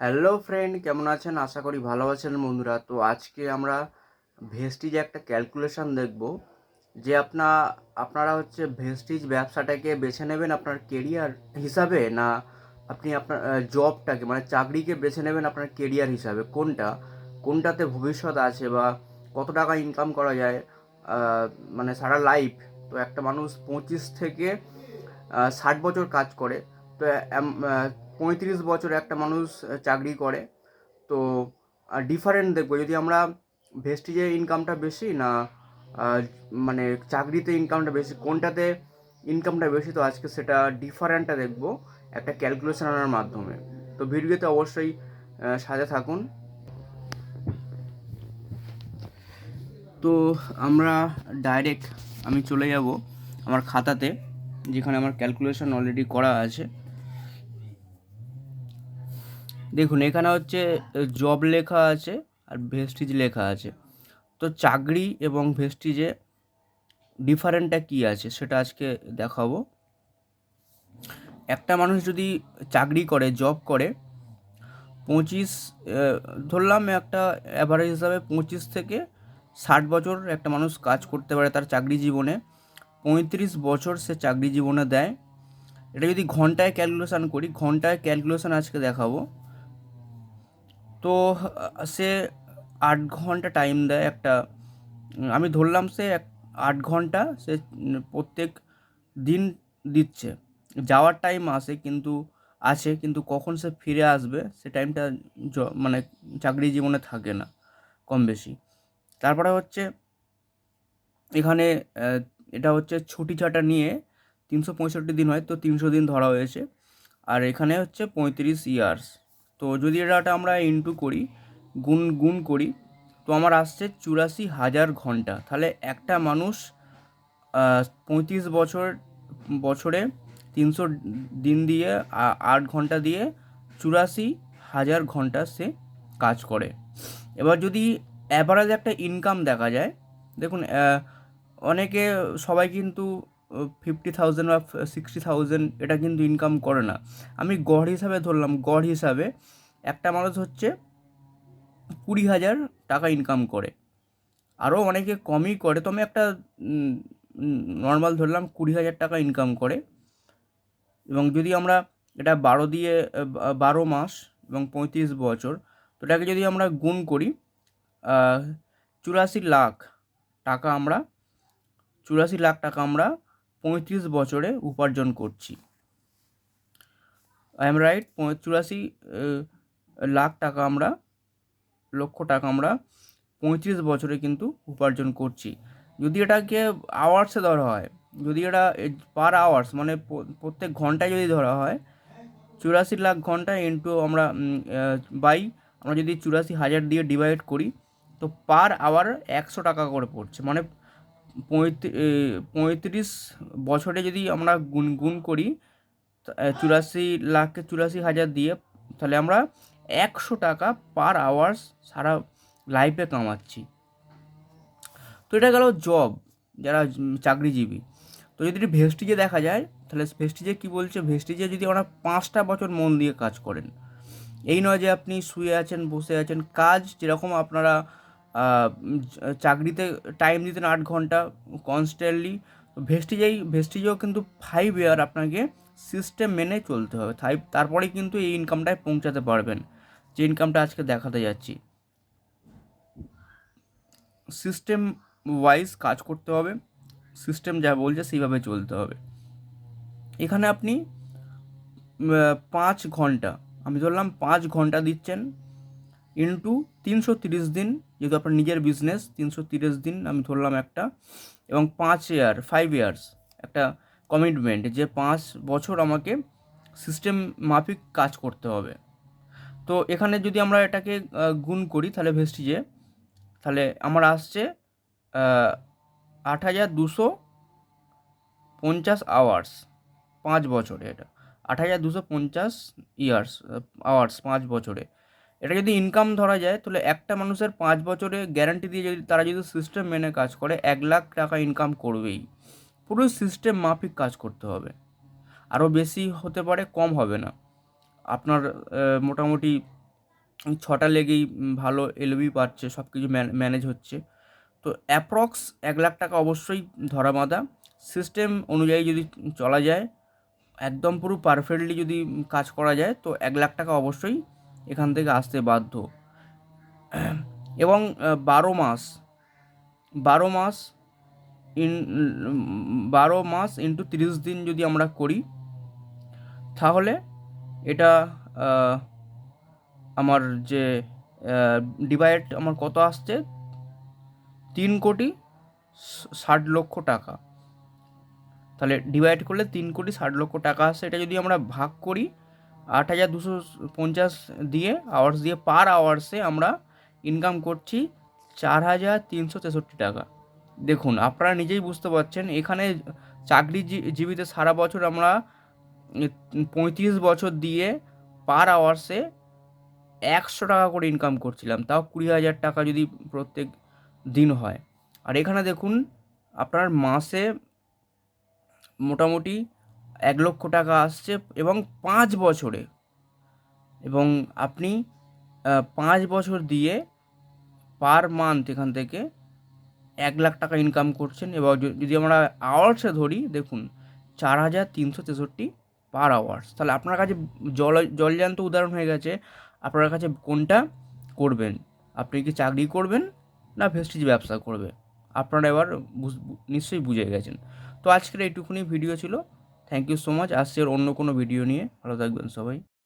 Hello friend, কেমন আছেন? আশা করি ভালো আছেন বন্ধুরা। তো আজকে আমরা ভেস্টিজে একটা ক্যালকুলেশন দেখব, যে আপনা, আপনারা হচ্ছে ভেস্টিজ ব্যবসাটাকে বেছে নেবেন আপনার কেরিয়ার হিসাবে, না আপনি আপনার জবটাকে মানে চাকরিকে বেছে নেবেন আপনার কেরিয়ার হিসাবে। কোনটা? কোনটাতে ভবিষ্যৎ আছে বা কত টাকা ইনকাম করা যায়? মানে সারা লাইফ তো একটা মানুষ পঁচিশ থেকে ষাট বছর কাজ করে। তো পঁয়ত্রিশ বছর একটা মানুষ চাকরি করে। তো ডিফারেন্ট দেখব, যদি আমরা ভেস্টিজে ইনকামটা বেশি না মানে চাকরিতে ইনকামটা বেশি, কোনটাতে ইনকামটা বেশি, তো আজকে সেটা ডিফারেন্টটা দেখব, একটা ক্যালকুলেশন আনার মাধ্যমে। তো ভিডিওতে অবশ্যই সাথে থাকুন। তো আমরা ডাইরেক্ট আমি চলে যাব আমার খাতাতে, যেখানে আমার ক্যালকুলেশন অলরেডি করা আছে। দেখুন, এখানে হচ্ছে জব লেখা আছে আর ভেস্টিজ লেখা আছে। তো চাকরি এবং ভেস্টিজে ডিফারেন্টটা কী আছে সেটা আজকে দেখাবো। একটা মানুষ যদি চাকরি করে জব করে, পঁচিশ ধরলাম একটা অ্যাভারেজ হিসাবে পঁচিশ থেকে ষাট বছর একটা মানুষ কাজ করতে পারে তার চাকরি জীবনে, পঁয়ত্রিশ বছর সে চাকরি জীবনে দেয়। এটা যদি ঘন্টায় ক্যালকুলেশান করি, ঘন্টায় ক্যালকুলেশন আজকে দেখাবো। তো, সে আট ঘণ্টা টাইম দেয় একটা, আমি ধরলাম সে এক, আট ঘণ্টা সে প্রত্যেক দিন দিচ্ছে। যাওয়ার টাইম আসে কিন্তু, আছে কিন্তু কখন সে ফিরে আসবে, সে টাইমটা মানে চাকরি জীবনে থাকে না, কম বেশি। তারপরে হচ্ছে, এখানে এটা হচ্ছে ছুটি ছাটা নিয়ে তিনশো পঁয়ষট্টি দিন হয়, তো তিনশো দিন ধরা হয়েছে। আর এখানে হচ্ছে পঁয়ত্রিশ ইয়ার্স তো যদি এটা আমরা ইনটু করি, গুণ গুণ করি, তো আমার আসছে চুরাশি হাজার ঘণ্টা। তাহলে একটা মানুষ পঁয়ত্রিশ বছর, বছরে তিনশো দিন দিয়ে আট ঘণ্টা দিয়ে চুরাশি হাজার ঘণ্টা সে কাজ করে। এবার যদি অ্যাভারেজ একটা ইনকাম দেখা যায়, দেখুন অনেকে সবাই কিন্তু ফিফটি থাউজেন্ড বা সিক্সটি থাউজেন্ড এটা কিন্তু ইনকাম করে না। আমি গড় হিসাবে ধরলাম, গড় হিসাবে একটা মানুষ হচ্ছে কুড়ি হাজার টাকা ইনকাম করে। আরও অনেকে কমই করে, তো আমি একটা নর্মাল ধরলাম কুড়ি হাজার টাকা ইনকাম করে। এবং যদি আমরা এটা বারো দিয়ে, বারো মাস এবং পঁয়ত্রিশ বছর, তো এটাকে যদি আমরা গুণ করি চুরাশি লাখ টাকা আমরা, চুরাশি লাখ টাকা আমরা পঁয়ত্রিশ বছরে উপার্জন করছি। আই এম রাইট চুরাশি লাখ টাকা আমরা, লক্ষ টাকা আমরা পঁয়ত্রিশ বছরে কিন্তু উপার্জন করছি। যদি এটাকে আওয়ার্সে ধরা হয়, যদি এটা পার আওয়ার্স মানে প্রত্যেক ঘন্টায় যদি ধরা হয়, চুরাশি লাখ ঘণ্টা ইন্টু আমরা বাই আমরা যদি চুরাশি হাজার দিয়ে ডিভাইড করি, তো পার আওয়ার একশো টাকা করে পড়ছে। মানে পঁয়ত্রিশ বছরে যদি আমরা গুণ গুণ করি চুরাশি লাখকে চুরাশি হাজার দিয়ে, তাহলে আমরা একশো টাকা পার আওয়ার্স সারা লাইফে কামাচ্ছি। তো এটা গেল জব যারা চাকরিজীবী। তো যদি ভেস্টিজে দেখা যায়, তাহলে ভেস্টিজে কী বলছে? ভেস্টিজে যদি আমরা পাঁচটা বছর মন দিয়ে কাজ করেন, এই নয় যে আপনি শুয়ে আছেন, বসে আছেন, কাজ যেরকম আপনারা চাকরিতে টাইম দিতেন আট ঘণ্টা কনস্ট্যান্টলি ভেস্টিজেই, ভেস্টিজেও কিন্তু ফাইভ ইয়ার আপনাকে সিস্টেম মেনে চলতে হবে। তাই, তারপরে কিন্তু এই ইনকামটায় পৌঁছাতে পারবেন। যে ইনকামটা আজকে দেখাতে যাচ্ছি। সিস্টেম ওয়াইজ কাজ করতে হবে। সিস্টেম যা বলছে সেইভাবে চলতে হবে। এখানে আপনি পাঁচ ঘণ্টা, আমি ধরলাম পাঁচ ঘণ্টা দিচ্ছেন। ইন্টু তিনশো তিরিশ দিন, যেহেতু আপনার নিজের বিজনেস তিনশো তিরিশ দিন আমি ধরলাম একটা, এবং পাঁচ ইয়ার ফাইভ ইয়ার্স একটা কমিটমেন্ট যে পাঁচ বছর আমাকে সিস্টেম মাফিক কাজ করতে হবে। তো এখানে যদি আমরা এটাকে গুণ করি, তাহলে ভেস্টিজে তাহলে আমার আসছে আট হাজার দুশো পঞ্চাশ আওয়ার্স পাঁচ বছরে এটা, আট হাজার দুশো পঞ্চাশ ইয়ার্স আওয়ার্স পাঁচ বছরে। এটা যদি ইনকাম ধরা যায়, তাহলে একটা মানুষের পাঁচ বছরে গ্যারান্টি দিয়ে যদি তারা যদি সিস্টেম মেনে কাজ করে, এক লাখ টাকা ইনকাম করবেই। পুরো সিস্টেম মাফিক কাজ করতে হবে। আরও বেশি হতে পারে, কম হবে না। আপনার মোটামুটি ছটা লেগেই ভালো এলবি পাচ্ছে সব কিছু ম্যানেজ হচ্ছে। তো অ্যাপ্রক্স এক লাখ টাকা অবশ্যই ধরা বাঁধা। সিস্টেম অনুযায়ী যদি চলা যায়, একদম পুরো পারফেক্টলি যদি কাজ করা যায়, তো এক লাখ টাকা অবশ্যই এখান থেকে আসতে বাধ্য। এবং বারো মাস বারো মাস ইন, বারো মাস ইন্টু তিরিশ দিন যদি আমরা করি, তাহলে এটা আমার যে ডিভাইড আমার কত আসছে? তিন কোটি ষাট লক্ষ টাকা। তাহলে ডিভাইড করলে তিন কোটি ষাট লক্ষ টাকা আসছে এটা যদি আমরা ভাগ করি আট হাজার দুশো পঞ্চাশ দিয়ে আওয়ার্স দিয়ে পার আওয়ার্সে আমরা ইনকাম করছি চার হাজার তিনশো তেষট্টি টাকা। দেখুন, আপনারা নিজেই বুঝতে পারছেন, এখানে চাকরি জীবিতে সারা বছর আমরা পঁয়ত্রিশ বছর দিয়ে পার আওয়ার্সে একশো টাকা করে ইনকাম করছিলাম, তাও কুড়ি হাজার টাকা যদি প্রত্যেক দিন হয়। আর এখানে দেখুন, আপনার মাসে মোটামুটি এক লক্ষ টাকা আসছে এবং পাঁচ বছরে। এবং আপনি পাঁচ বছর দিয়ে পার মান্থ এখান থেকে এক লাখ টাকা ইনকাম করছেন এবং যদি আমরা আওয়ার্সে ধরি, দেখুন, চার হাজার তিনশো তেষট্টি পার আওয়ার্স তাহলে আপনার কাছে জল জলজান্ত উদাহরণ হয়ে গেছে, আপনার কাছে কোনটা করবেন? আপনি কি চাকরি করবেন না ভেস্টিজ ব্যবসা করবে আপনারা এবার নিশ্চয়ই বুঝে গেছেন। তো আজকের এইটুকুনি ভিডিও ছিল। থ্যাংক ইউ সো মাচ আসছে আর অন্য কোনো ভিডিও নিয়ে। ভালো থাকবেন সবাই।